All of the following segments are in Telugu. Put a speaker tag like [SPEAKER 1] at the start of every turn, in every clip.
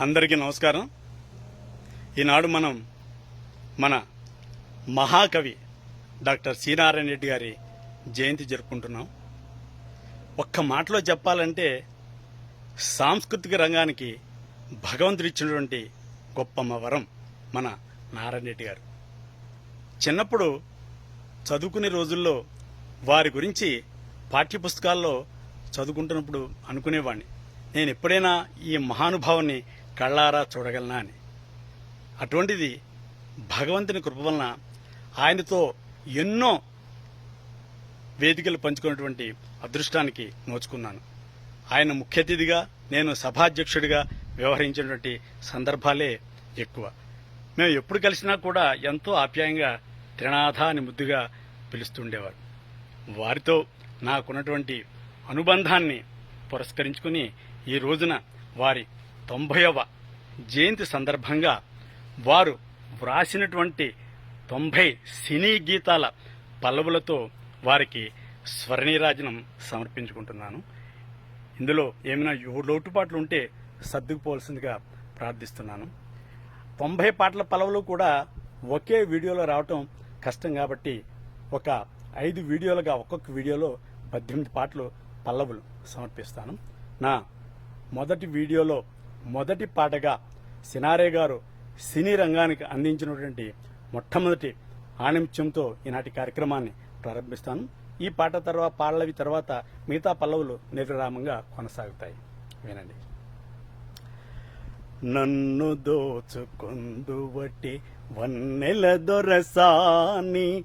[SPEAKER 1] అందరికీ నమస్కారం. ఈనాడు మనం మన మహాకవి డాక్టర్ సి రెడ్డి గారి జయంతి జరుపుకుంటున్నాం. ఒక్క మాటలో చెప్పాలంటే సాంస్కృతిక రంగానికి భగవంతుడు ఇచ్చినటువంటి గొప్ప వరం మన నారాయణ రెడ్డి గారు. చిన్నప్పుడు చదువుకునే రోజుల్లో వారి గురించి పాఠ్యపుస్తకాల్లో చదువుకుంటున్నప్పుడు అనుకునేవాడిని నేను ఎప్పుడైనా ఈ మహానుభావుని కళ్ళారా చూడగలనా అని. అటువంటిది భగవంతుని కృప వలన ఆయనతో ఎన్నో వేదికలు పంచుకున్నటువంటి అదృష్టానికి నోచుకున్నాను. ఆయన ముఖ్య అతిథిగా నేను సభాధ్యక్షుడిగా వ్యవహరించినటువంటి సందర్భాలే ఎక్కువ. మేము ఎప్పుడు కలిసినా కూడా ఎంతో ఆప్యాయంగా త్రినాథ అని ముద్దుగా పిలుస్తుండేవారు. వారితో నాకున్నటువంటి అనుబంధాన్ని పురస్కరించుకుని ఈ రోజున వారి తొంభైవ జయంతి సందర్భంగా వారు వ్రాసినటువంటి తొంభై సినీ గీతాల పల్లవులతో వారికి స్వర్ణీరాజనం సమర్పించుకుంటున్నాను. ఇందులో ఏమైనా లోటుపాట్లు ఉంటే సర్దుకుపోవాల్సిందిగా ప్రార్థిస్తున్నాను. తొంభై పాటల పలవలు కూడా ఒకే వీడియోలో రావటం కష్టం కాబట్టి ఒక ఐదు వీడియోలుగా ఒక్కొక్క వీడియోలో పద్దెనిమిది పాటలు పల్లవులు సమర్పిస్తాను. నా మొదటి వీడియోలో మొదటి పాటగా సినారే గారు సినీ రంగానికి అందించినటువంటి మొట్టమొదటి ఆణిముత్యంతో ఈనాటి కార్యక్రమాన్ని ప్రారంభిస్తాను. ఈ పాట తర్వాత పాడలవి తర్వాత మిగతా పల్లవులు నిర్విరామంగా కొనసాగుతాయి. వినండి. నన్ను దోచుకొందువటి వన్నెల దొరసాని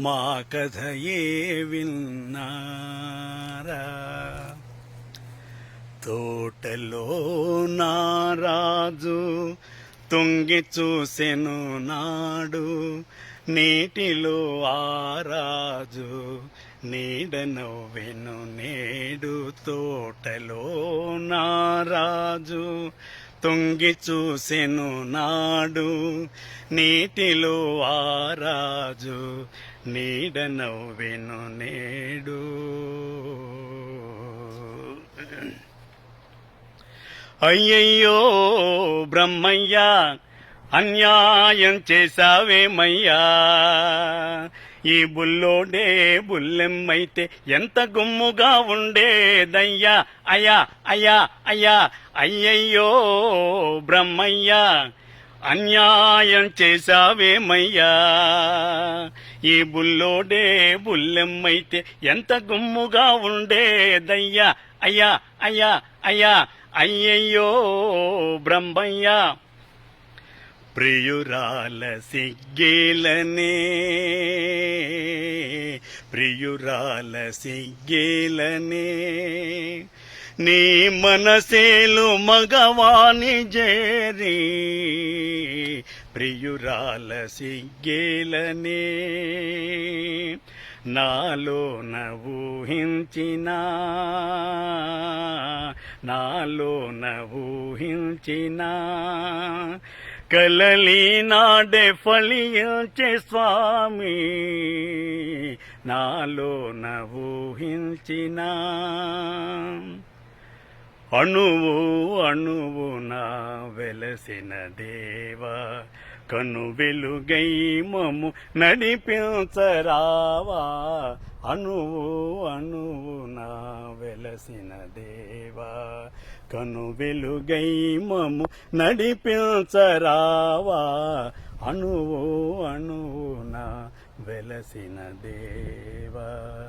[SPEAKER 1] మా కథయే విన్నారా? తోటలో నారాజు తొంగి చూసెను నాడు నీటిలో ఆరాజు నీడనవ్వెను నేడు. తోటలో నారాజు తొంగి చూసెను నాడు నీటిలో ఆరాజు నీడనవ్వెను నేడు. అయ్యయ్యో బ్రహ్మయ్యా అన్యాయం చేశావేమయ్యా? ఈ బుల్లోడే బుల్లెమ్మైతే ఎంత గుమ్ముగా ఉండేదయ్యా అయ్యా అయ్యా అయ్యా అయ్యయ్యో బ్రహ్మయ్యా అన్యాయం చేశావేమయ్యా. ఈ బుల్లోడే బుల్లెమ్మైతే ఎంత గుమ్ముగా ఉండేదయ్యా అయ్యా అయ్యా అయ్యా అయ్యయ్యో బ్రహ్మయ్యా. ప్రియురాల సిగ్గేలనే. ప్రియురాల సిగ్గేలనే. నీ మనసేలు మగవాణి జేరి. ప్రియురాల సిగ్గేలనే. నాలో ఊహించినా నాలో ఊహించినా కలలి నాడే ఫలించే స్వామి. నాలో ఊహించినా అణువు అణువు నా వెలసిన దేవా. కను వెలుగై మము నడిపించరావా. అణువు అణువు నా వెలసిన దేవా. కను వెలుగై మము నడిపించరావా. అణువు అణువు నా వెలసిన దేవా.